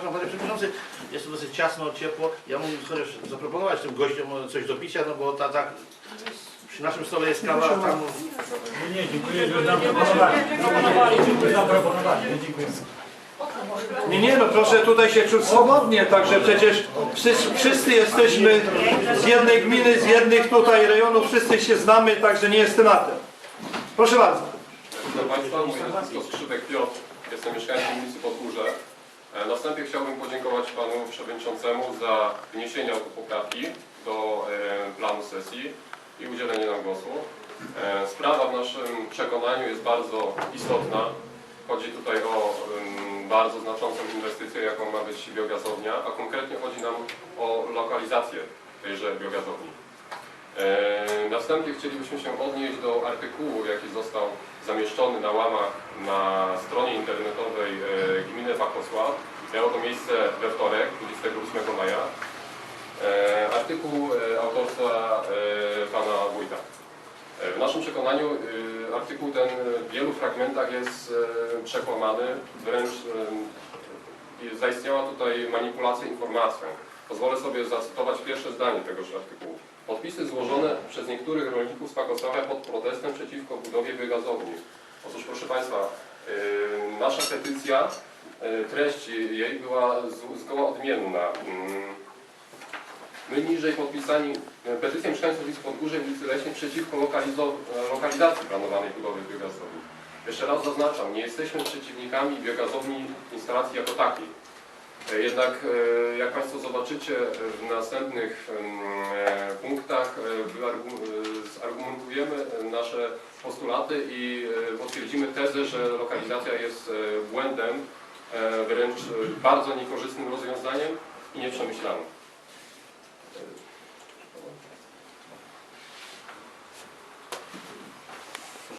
przepraszam panie przewodniczący, jest tu dosyć ciasno, ciepło. Ja mógłbym chociaż zaproponować tym gościom coś do picia, no bo ta, ta, przy naszym stole jest kawa, a tam Nie, dziękuję, że zaproponowali. Proponowali, dziękuję za proponowanie. Dziękuję. Nie, nie, no proszę tutaj się czuć swobodnie, także przecież wszyscy, wszyscy jesteśmy z jednej gminy, z jednych tutaj rejonów, wszyscy się znamy, także nie jest tematem. Proszę bardzo. Witam Państwa, mój nazwisko Skrzypek Piotr, jestem mieszkańcem ulicy Podgórze. E, Na wstępie chciałbym podziękować Panu Przewodniczącemu za wniesienie autopoprawki do e, planu sesji i udzielenie nam głosu. E, Sprawa w naszym przekonaniu jest bardzo istotna. Chodzi tutaj o bardzo znaczącą inwestycję, jaką ma być biogazownia, a konkretnie chodzi nam o lokalizację tejże biogazowni. Na wstępie chcielibyśmy się odnieść do artykułu, jaki został zamieszczony na łamach na stronie internetowej e, Wachosław. Miało to miejsce we wtorek, 28 maja. E, Artykuł e, autorstwa e, pana Wójta. E, W naszym przekonaniu e, artykuł ten w wielu fragmentach jest e, przekłamany, wręcz e, zaistniała tutaj manipulacja informacją. Pozwolę sobie zacytować pierwsze zdanie tegoż artykułu. Podpisy złożone przez niektórych rolników z Pakosławia pod protestem przeciwko budowie biogazowni. Otóż proszę Państwa, yy, nasza petycja, treść jej była zgoła odmienna. Yy, My niżej podpisani yy, petycję mieszkańców ulicy Podgórze i ulicy Leśnej przeciwko lokalizo- lokalizacji planowanej budowy biogazowni. Jeszcze raz zaznaczam, nie jesteśmy przeciwnikami biogazowni instalacji jako takiej. E, Jednak, e, jak Państwo zobaczycie e, w następnych e, punktach, e, e, zargumentujemy nasze postulaty i e, potwierdzimy tezę, że lokalizacja jest e, błędem, e, wręcz e, bardzo niekorzystnym rozwiązaniem i nieprzemyślanym. E,